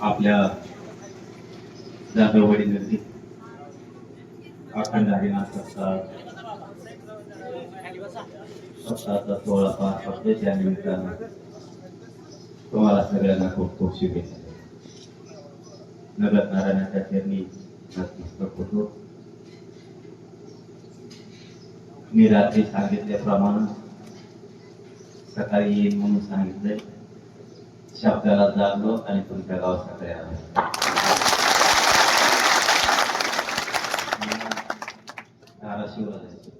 आपल्या जाधववाडी नदी. अखंड हरिनाथ सप्ताह. सप्ताहाचा सोळा पाच पडते त्या निमित्तानं. तुम्हाला सगळ्यांना खूप खूप शुभेच्छा. नगर नारायणाच्या चरणी नतमस्तक होतो. मी रात्री सांगितल्याप्रमाणे सकाळी येईल म्हणून सांगितलंय शब्दाला जागलो आणि तुमच्या गावासाठी आलो. धाराशिवला जायचं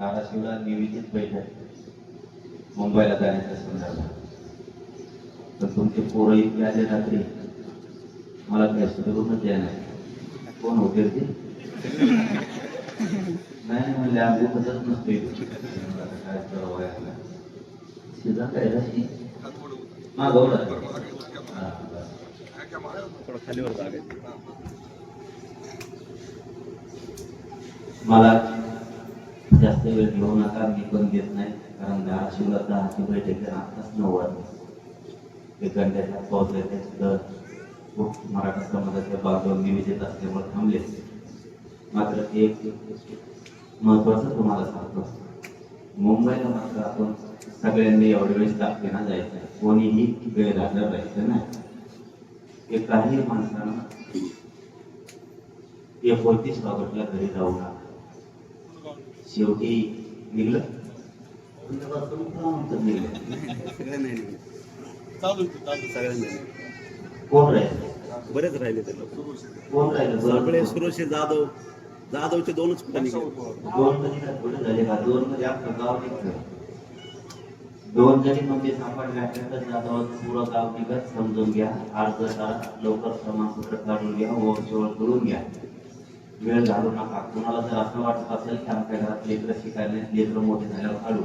धाराशिवला नियोजित बैठक. मुंबईला जाण्याच्या संदर्भात तर तुमचे पोरं इतके आले रात्री. मला काय सुधारूनच येणार कोण होते ते? नाही म्हणले आम्ही बदलत नसतो इथे. म्हणलं आता काय करावं काय मागवला मला जास्त वेळ घेऊ नका मी पण देत नाही कारण धाराशिवला दहाची बैठक आताच नऊ वाजले. ते गंड्याच्या पावसाच्या तिथं खूप मराठा समाजाच्या बाजूवर निवेदित असल्यामुळे थांबले. मात्र एक महत्वाचं तुम्हाला सांगतो. मुंबईला मात्र आपण सगळ्यांनी एवढ्या वेळेस ताकदीनं जायचं कोणीही वेळ लागला राहायचं नाही हे काही माणसानं एकोणतीस ऑगस्टला घरी जाऊ नका शेवटी निघलं. कोण राहिलं बरेच राहिले ते लोक कोण राहिलं. सुरोशे जाधव जाधवचे दोनच दोन जणी दोन मध्ये आपलं गाव निघतं दोन जणी म्हणजे सापडल्या तर जाधवाचं पुरं गाव निघत समजून घ्या. अर्ज करा लवकर प्रमाणपत्र काढून घ्या ओळखीओळ करून घ्या. वेळ घालू नका. कुणाला जर असं वाटत असेल की आमच्या घरात लेकरं शिकायला लेकरं मोठे झाल्यावर काढू.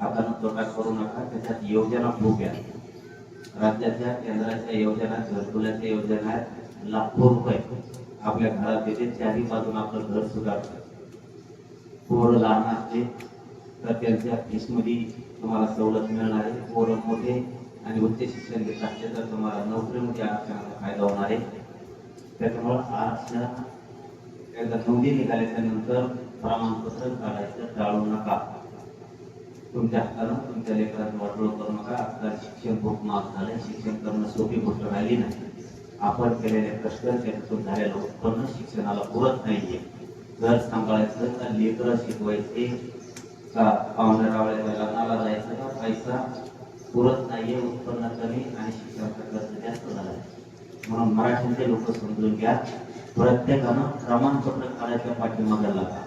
आपण तोटा करू नका त्याच्यात योजना खूप घ्या. राज्याच्या केंद्राच्या योजना घरकुलाच्या योजना आहेत लाखो रुपये. आपल्या घरात येते चारही बाजून आपलं घर सुधारतं. पोरं लहान असते तर त्यांच्या फीसमध्ये तुम्हाला सवलत मिळणार आहे. पोरं मोठे आणि उच्च शिक्षण घेत असले तर तुम्हाला नोकरीमध्ये आरक्षणाचा फायदा होणार आहे. त्याच्यामुळं आरक्षण त्याचा नोंदी निघाल्याच्या नंतर प्रमाणपत्र काढायचं टाळू नका. तुमच्या हक्कानं तुमच्या लेकरांचं वाटोळ करू नका. आजकाल शिक्षण खूप महाग झालं शिक्षण करणं सोपी गोष्ट राहिली नाही. आपण केलेले कष्ट त्याच्यातून झालेलं उत्पन्न शिक्षणाला पुरत नाहीये. घर सांभाळायचं का लेकर शिकवायचे का पाहुण्या रावळ्याला लग्नाला जायचं का पैसा पुरत नाहीये उत्पन्न कमी आणि शिक्षणाचा खर्च जास्त झाला म्हणून मराठीचे लोक समजून घ्या प्रत्येकानं प्रमाणपत्र काढायच्या पाठीमागे लागा.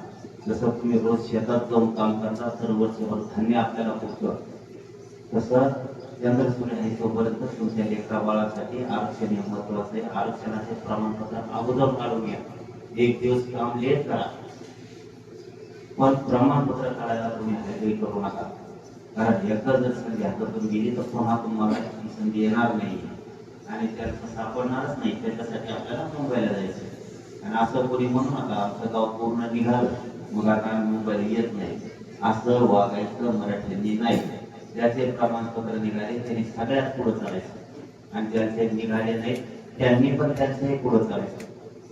जसं तुम्ही रोज शेतात जाऊन काम करता तर वर्षभर धान्य आपल्याला पुरतं. तसं चंद्र सूर्य सोबतच तुमच्या लेखा बाळासाठी आरक्षण हे महत्वाचं आहे. आरक्षणाचे प्रमाणपत्र अगोदर काढून घ्या. एक दिवस काम लेट करा. पण प्रमाणपत्र काढायला तुम्ही हॅगरी करू नका. कारण एकदा जर संधी हातातून गेली तर पुन्हा तुम्हाला ही संधी येणार नाही. आणि त्यांचं सापडणारच नाही. त्याच्यासाठी आपल्याला मुंबईला जायचं आणि असं कोणी म्हणू नका आमचं गाव पूर्ण निघालं. मग आता मुंबईला येत नाही. असं वागायचं मराठ्यांनी नाही. ज्याचे प्रमाणपत्र निघाले त्यांनी सगळ्यात पुढे चालायचं. आणि ज्यांचे निघाले नाही त्यांनी पण त्यांचंही पुढे चालायचं.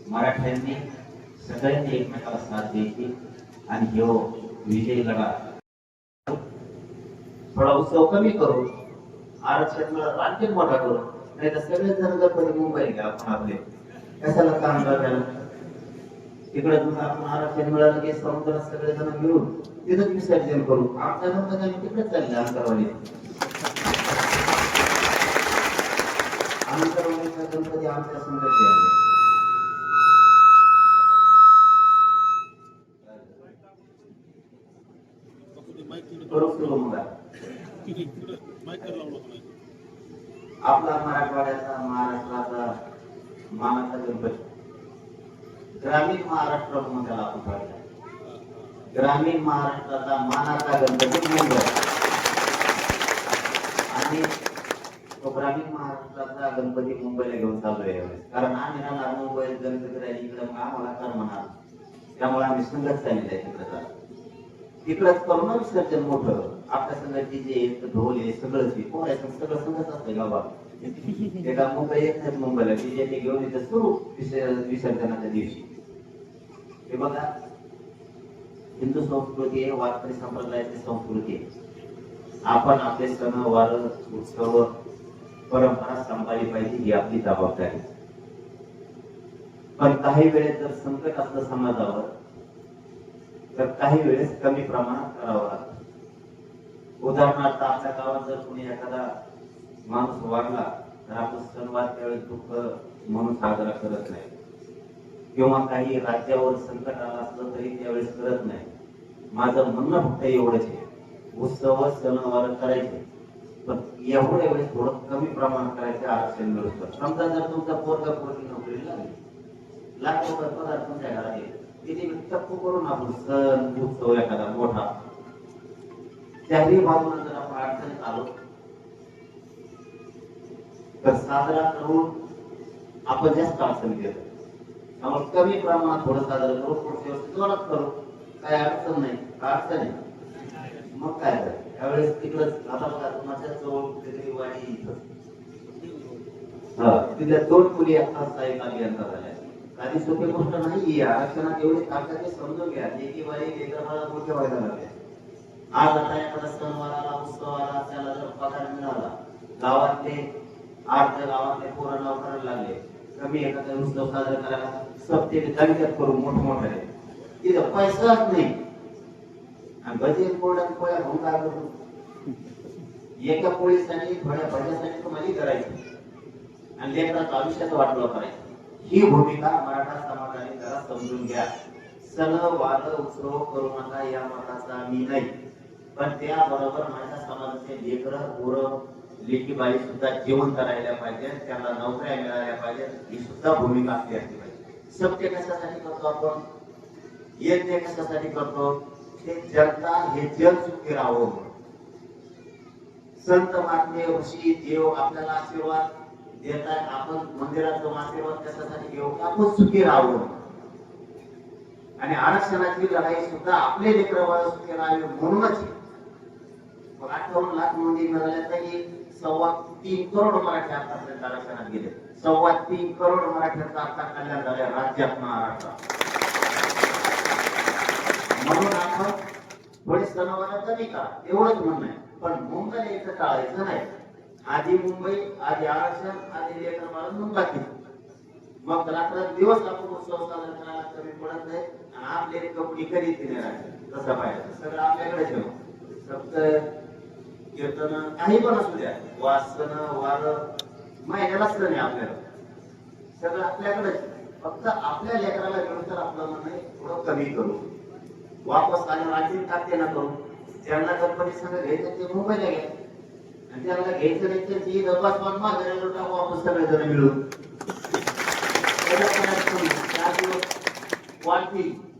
मराठ्यांनी सगळ्यांनी एकमेकाला साथ द्यायची. आणि ह्यो विजय लढा. थोडा उत्सव कमी करू. आरक्षण राज्य आणखी मोठा करू. नाही तर सगळेच जण जर कधी मुंबईला गेला आपण आपले. कशाला काम करायला तिकडे तुमचं आपण आरक्षण मिळालं की समुद्र सगळे जण मिळून तिथंच विसर्जन करू. आमच्या गणपती आम्ही तिकडे चालले अंतरवाली अंतरवालीचा गणपती आमच्या संघात करू आपला मराठवाड्याचा महाराष्ट्राचा मानाचा गणपती. ग्रामीण महाराष्ट्र म्हणून त्याला आपण पाहिलं ग्रामीण महाराष्ट्राचा मानाचा गणपती मुंबई आणि तो ग्रामीण महाराष्ट्राचा गणपती मुंबईला घेऊन चालू आहे यावेळेस. कारण आम्ही राहणार मुंबईत गणपती राहील इकडे आम्हाला कर म्हणा त्यामुळे आम्ही संघच चालली आहे तिकडचा तिकडच करू विसर्जन मोठं. आपल्या संघाची जे ढोल आहे सगळं कोण आहे सगळं संघच असतं गावात. एका मुंबई येत मुंबईला की घेऊन इथं सुरू विसर्जनाच्या दिवशी. हे बघा. हिंदू संस्कृती आहे वारकरी संप्रदायाची संस्कृती आहे. आपण आपले सण वार उत्सव परंपरा सांभाळली पाहिजे ही आपली जबाबदारी पण काही वेळेस जर संकट असलं समाजावर तर काही वेळेस कमी प्रमाणात करावं लागतं. उदाहरणार्थ आपल्या गावात जर कोणी एखादा माणूस वाढला तर आपण सणवार त्यावेळेस दुःख म्हणून साजरा करत नाही. किंवा काही राज्यावर संकट आलं असलं तरी त्यावेळेस करत नाही. माझं म्हणणं फक्त एवढंच आहे. उत्सव सणवार करायचे. पण एवढ्या वेळेस थोडं कमी प्रमाणात करायचं आरक्षण मिळू समजा जर तुमचा पोरगा पोरगी नोकरीला लागली लाख रुपये पगार तुमच्या घरात आहे तिथे टप्पू करून आपण सण उत्सव एखादा मोठा. त्याही बाजूला जर आपण अडचणीत आलो तर साजरा करून आपण जास्त अडचण घेतो आपण कमी प्रमाणात थोडं साजरा करू पुढच्या वर्षी जोरात करू. काय अडचण नाही काय अडचण आहे मग काय त्यावेळेस तिकडंच आता बघा तुमच्या जवळ कुठेतरी वाडी इथं. तिथल्या दोन मुली आता साहेब आली अभियंता झाल्या. काही सोपी गोष्ट नाही आरक्षणात एवढे ताकद समजून घ्या. एकी बाई लेकराला मोठ्या व्हायला लागले. आज आता एखादा सणवार आला उत्सव आला त्याला जर पगार मिळाला गावातले आठ गावातले पोरं नाव करायला लागले. कमी एखादा उत्सव साजरा करायला सब ते दणक्यात करू मोठं मोठं तिथं पैसाच नाही. आणि भजे पोळ्या पोळ्या घेऊन काय एका पोळीसाठी थोड्या भज्यासाठी तुम्हाला करायची. आणि लेकराचं आयुष्याचं वाटलं करायचं. ही भूमिका मराठा समाजाने जरा समजून घ्या. सण वाद उत्सव करू नका या मताचा मी नाही. पण त्याबरोबर माझ्या समाजाचे लेकर पोरं लेखी बाई सुद्धा जिवंत राहिल्या पाहिजेत त्यांना नोकऱ्या मिळाल्या पाहिजेत ही सुद्धा भूमिका आपली असली पाहिजे. सत्य कशासाठी करतो आपण? यज्ञ कशासाठी करतो? ते जनता हे जग सुखी राहावं म्हणून. संत महात्मे ऋषी देव आपल्याला आशीर्वाद देतात. आपण मंदिरात जाऊन आशीर्वाद कशासाठी घेऊ की आपण सुखी राहावं आणि आरक्षणाची लढाई सुद्धा आपले लेकर सुखी राहावी म्हणूनच आहे. मग लाख मंदिर मिळाल्या तरी सव्वा तीन करोड मराठी आतापर्यंत आरक्षणात गेले. सव्वा तीन करोड मराठ्यांचा आता कल्याण झालं राज्यात महाराष्ट्रात म्हणून आपण थोडी सणावाला कमी का एवढंच म्हणणं आहे. पण मुंबईला यायचं टाळायचं नाही. आधी मुंबई आधी आरक्षण आधी लेकर बाळ मुंबई मग रात्र दिवस आपण उत्सव साजरा करायला कमी पडत नाही. आणि आपले कपडे कधी तिने राहते तसं पाहिजे सगळं आपल्याकडे ठेवू फक्त कीर्तन काही पण असू द्या वासन वार महिन्याला सण नाही आपल्याला. सगळं आपल्याकडेच फक्त आपल्या लेकराला घेऊन तर आपलं म्हणणं थोडं कमी करू. वापस आणि आणखी टाकते ना करू त्यांना कंपनी सगळं घ्यायचं ते मुंबईला घ्या आणि त्यांना घ्यायचं नाही तर ती दबास पण माघारी टाकू वापस सगळे जण मिळून. वाटतील